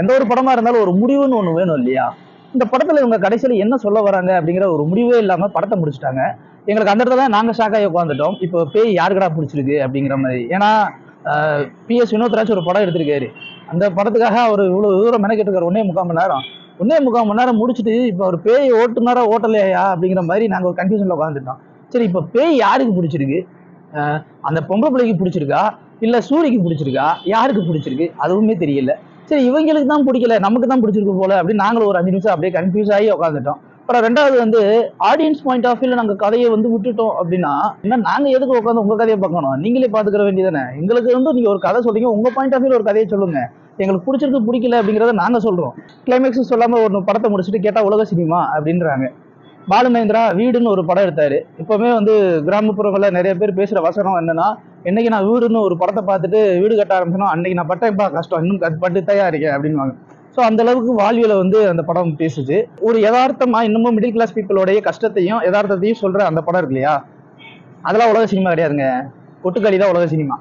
எந்த ஒரு படமா இருந்தாலும் ஒரு முடிவுன்னு ஒன்று வேணும் இல்லையா? இந்த படத்துல இவங்க கடைசியில என்ன சொல்ல வராங்க அப்படிங்கிற ஒரு முடிவே இல்லாம படத்தை முடிச்சிட்டாங்க. எங்களுக்கு அந்த இடத்துல தான் நாங்க ஷாக்காகி உட்காந்துட்டோம் இப்போ பேய் யாருக்கடா பிடிச்சிருக்கு அப்படிங்கிற மாதிரி. ஏன்னா பிஎஸ் வினோத்ராஜ் ஒரு படம் எடுத்திருக்காரு. அந்த படத்துக்காக அவர் இவ்வளவு தூரம் மெனக்கிட்டு இருக்காரு. ஒன்னே முக்கால் மணி நேரம். ஒன்னே முக்கால் மணி நேரம் முடிச்சுட்டு இப்போ ஒரு பேய் ஓட்டுனாரா ஓட்டலையா அப்படிங்கிற மாதிரி நாங்கள் ஒரு கன்ஃபியூஷனில் உட்காந்துட்டோம் சரி இப்போ பேய் யாருக்கு பிடிச்சிருக்கு? அந்த பொம்பளை பிள்ளைக்கு பிடிச்சிருக்கா? இல்லை சூரிக்கு பிடிச்சிருக்கா? யாருக்கு பிடிச்சிருக்கு? அதுவுமே தெரியல. சரி இவங்களுக்கு தான் பிடிக்கல நமக்கு தான் பிடிச்சிருக்கு போல அப்படின்னு நாங்களும் ஒரு அஞ்சு நிமிஷம் அப்படியே கன்ஃபியூஸ் ஆகி உட்காந்துட்டோம் அப்புறம் ரெண்டாவது வந்து ஆடியன்ஸ் பாயிண்ட் ஆஃப் வியூல நாங்கள் கதையை வந்து விட்டுட்டோம் அப்படின்னா என்ன நாங்கள் எதுக்கு உட்காந்து உங்கள் கதையை பார்க்கணும்? நீங்களே பார்த்துக்கிற வேண்டியதானே எங்களுக்கு வந்து நீங்கள் ஒரு கதை சொல்றீங்க உங்கள் பாயிண்ட் ஆஃப் வியூல ஒரு கதையை சொல்லுங்க. எங்களுக்கு பிடிச்சிருக்கு பிடிக்கல அப்படிங்கிறத நாங்கள் சொல்கிறோம் கிளைமேக்ஸ் சொல்லாமல் ஒரு படத்தை முடிச்சுட்டு கேட்டால் உலக சினிமா அப்படின்றாங்க. பாலுமேந்திரா வீடுன்னு ஒரு படம் எடுத்தார். இப்போவுமே வந்து கிராமப்புறங்களில் நிறைய பேர் பேசுகிற வசனம் என்னன்னா என்னைக்கு நான் வீடுன்னு ஒரு படத்தை பார்த்துட்டு வீடு கட்ட ஆரம்பிச்சனோ அன்னைக்கு நான் பட்டேன்ப்பா கஷ்டம் இன்னும் பட்டு தயா இருக்கேன் அப்படின்வாங்க ஸோ அந்த அளவுக்கு வாழ்வியலை வந்து அந்த படம் பேசுச்சு ஒரு யதார்த்தமா இன்னமும் மிடில் கிளாஸ் பீப்புளோடைய கஷ்டத்தையும் யதார்த்தத்தையும் சொல்ற அந்த படம் இருக்கு இல்லையா? அதெல்லாம் உலக சினிமா கிடையாதுங்க. கொட்டுக்களி தான் உலக சினிமா